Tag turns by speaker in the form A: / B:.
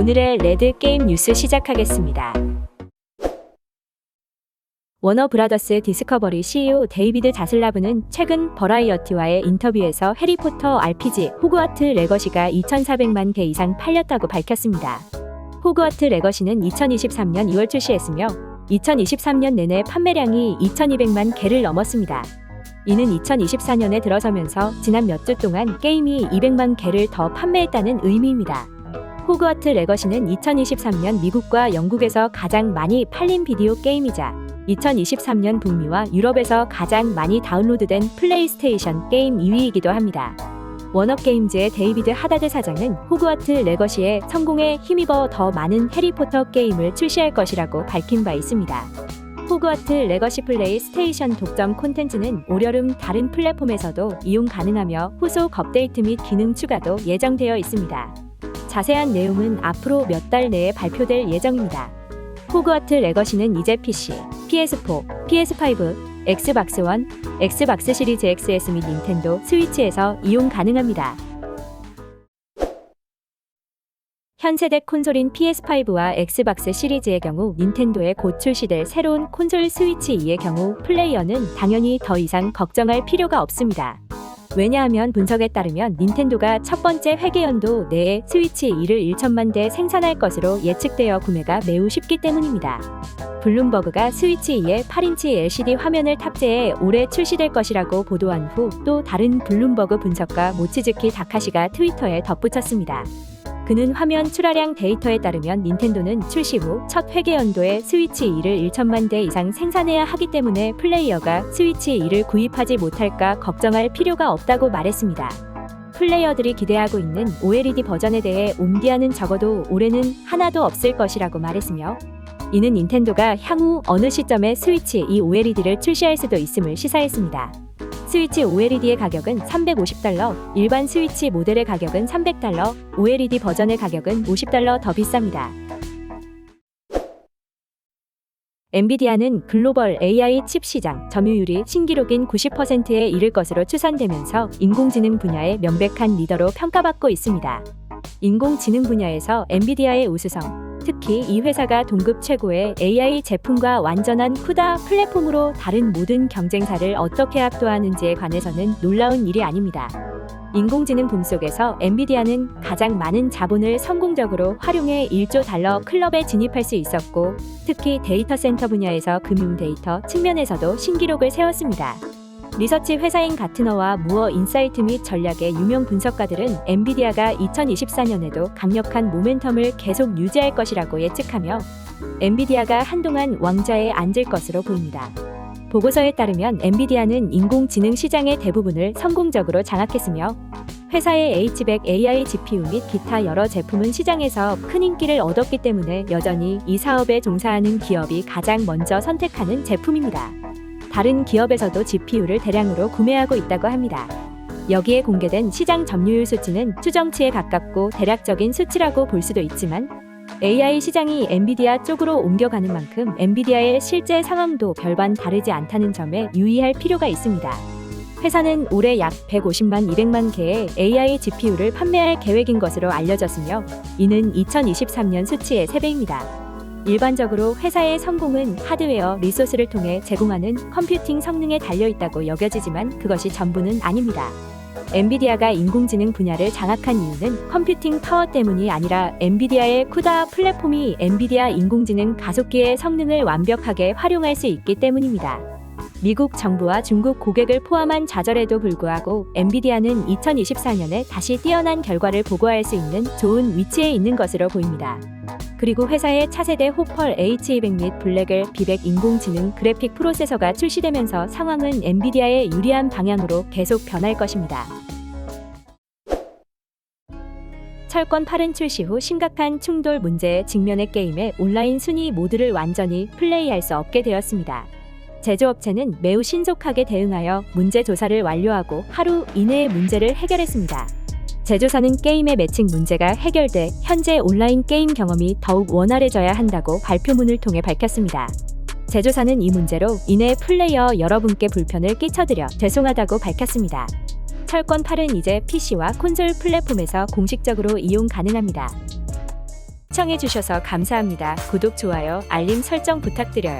A: 오늘의 레드 게임 뉴스 시작하겠습니다. 워너 브라더스 디스커버리 CEO 데이비드 자슬라브는 최근 버라이어티와의 인터뷰에서 해리포터 RPG 호그와트 레거시가 2,400만 개 이상 팔렸다고 밝혔습니다. 호그와트 레거시는 2023년 2월 출시했으며 2023년 내내 판매량이 2,200만 개를 넘었습니다. 이는 2024년에 들어서면서 지난 몇 주 동안 게임이 200만 개를 더 판매했다는 의미입니다. 호그와트 레거시는 2023년 미국과 영국에서 가장 많이 팔린 비디오 게임이자 2023년 북미와 유럽에서 가장 많이 다운로드된 플레이스테이션 게임 2위이기도 합니다. 워너게임즈의 데이비드 하다드 사장은 호그와트 레거시의 성공에 힘입어 더 많은 해리포터 게임을 출시할 것이라고 밝힌 바 있습니다. 호그와트 레거시 플레이 스테이션 독점 콘텐츠는 올여름 다른 플랫폼에서도 이용 가능하며 후속 업데이트 및 기능 추가도 예정되어 있습니다. 자세한 내용은 앞으로 몇 달 내에 발표될 예정입니다. 호그와트 레거시는 이제 PC, PS4, PS5, 엑스박스 원, 엑스박스 시리즈 XS 및 닌텐도 스위치에서 이용 가능합니다. 현 세대 콘솔인 PS5와 엑스박스 시리즈의 경우 닌텐도에 곧 출시될 새로운 콘솔 스위치 2의 경우 플레이어는 당연히 더 이상 걱정할 필요가 없습니다. 왜냐하면 분석에 따르면 닌텐도가 첫 번째 회계 연도 내에 스위치 2를 1천만 대 생산할 것으로 예측되어 구매가 매우 쉽기 때문입니다. 블룸버그가 스위치 2에 8인치 LCD 화면을 탑재해 올해 출시될 것이라고 보도한 후 또 다른 블룸버그 분석가 모치즈키 다카시가 트위터에 덧붙였습니다. 그는 화면 출하량 데이터에 따르면 닌텐도는 출시 후 첫 회계 연도에 스위치 2를 1천만 대 이상 생산해야 하기 때문에 플레이어가 스위치 2를 구입하지 못할까 걱정할 필요가 없다고 말했습니다. 플레이어들이 기대하고 있는 OLED 버전에 대해 옴디아는 적어도 올해는 하나도 없을 것이라고 말했으며 이는 닌텐도가 향후 어느 시점에 스위치 2 OLED를 출시할 수도 있음을 시사했습니다. 스위치 OLED의 가격은 350달러, 일반 스위치 모델의 가격은 300달러, OLED 버전의 가격은 50달러 더 비쌉니다. 엔비디아는 글로벌 AI 칩 시장 점유율이 신기록인 90%에 이를 것으로 추산되면서 인공지능 분야의 명백한 리더로 평가받고 있습니다. 인공지능 분야에서 엔비디아의 우수성, 특히 이 회사가 동급 최고의 AI 제품과 완전한 쿠다 플랫폼으로 다른 모든 경쟁사를 어떻게 압도하는지에 관해서는 놀라운 일이 아닙니다. 인공지능 붐 속에서 엔비디아는 가장 많은 자본을 성공적으로 활용해 1조 달러 클럽에 진입할 수 있었고, 특히 데이터 센터 분야에서 금융 데이터 측면에서도 신기록을 세웠습니다. 리서치 회사인 가트너와 무어 인사이트 및 전략의 유명 분석가들은 엔비디아가 2024년에도 강력한 모멘텀을 계속 유지할 것이라고 예측하며 엔비디아가 한동안 왕좌에 앉을 것으로 보입니다. 보고서에 따르면 엔비디아는 인공지능 시장의 대부분을 성공적으로 장악했으며 회사의 H백 AI GPU 및 기타 여러 제품은 시장에서 큰 인기를 얻었기 때문에 여전히 이 사업에 종사하는 기업이 가장 먼저 선택하는 제품입니다. 다른 기업에서도 GPU를 대량으로 구매하고 있다고 합니다. 여기에 공개된 시장 점유율 수치는 추정치에 가깝고 대략적인 수치라고 볼 수도 있지만 AI 시장이 엔비디아 쪽으로 옮겨가는 만큼 엔비디아의 실제 상황도 별반 다르지 않다는 점에 유의할 필요가 있습니다. 회사는 올해 약 150만 200만 개의 AI GPU를 판매할 계획인 것으로 알려졌으며 이는 2023년 수치의 3배입니다. 일반적으로 회사의 성공은 하드웨어 리소스를 통해 제공하는 컴퓨팅 성능에 달려 있다고 여겨지지만 그것이 전부는 아닙니다. 엔비디아가 인공지능 분야를 장악한 이유는 컴퓨팅 파워 때문이 아니라 엔비디아의 쿠다 플랫폼이 엔비디아 인공지능 가속기의 성능을 완벽하게 활용할 수 있기 때문입니다. 미국 정부와 중국 고객을 포함한 좌절에도 불구하고 엔비디아는 2024년에 다시 뛰어난 결과를 보고할 수 있는 좋은 위치에 있는 것으로 보입니다. 그리고 회사의 차세대 호펄 H200 및 블랙을 B100 인공지능 그래픽 프로세서가 출시되면서 상황은 엔비디아의 유리한 방향으로 계속 변할 것입니다. 철권 8은 출시 후 심각한 충돌 문제에 직면해 게임의 온라인 순위 모드를 완전히 플레이할 수 없게 되었습니다. 제조업체는 매우 신속하게 대응하여 문제 조사를 완료하고 하루 이내에 문제를 해결했습니다. 제조사는 게임의 매칭 문제가 해결돼 현재 온라인 게임 경험이 더욱 원활해져야 한다고 발표문을 통해 밝혔습니다. 제조사는 이 문제로 인해 플레이어 여러분께 불편을 끼쳐드려 죄송하다고 밝혔습니다. 철권 8은 이제 PC와 콘솔 플랫폼에서 공식적으로 이용 가능합니다. 시청해주셔서 감사합니다. 구독, 좋아요, 알림 설정 부탁드려요.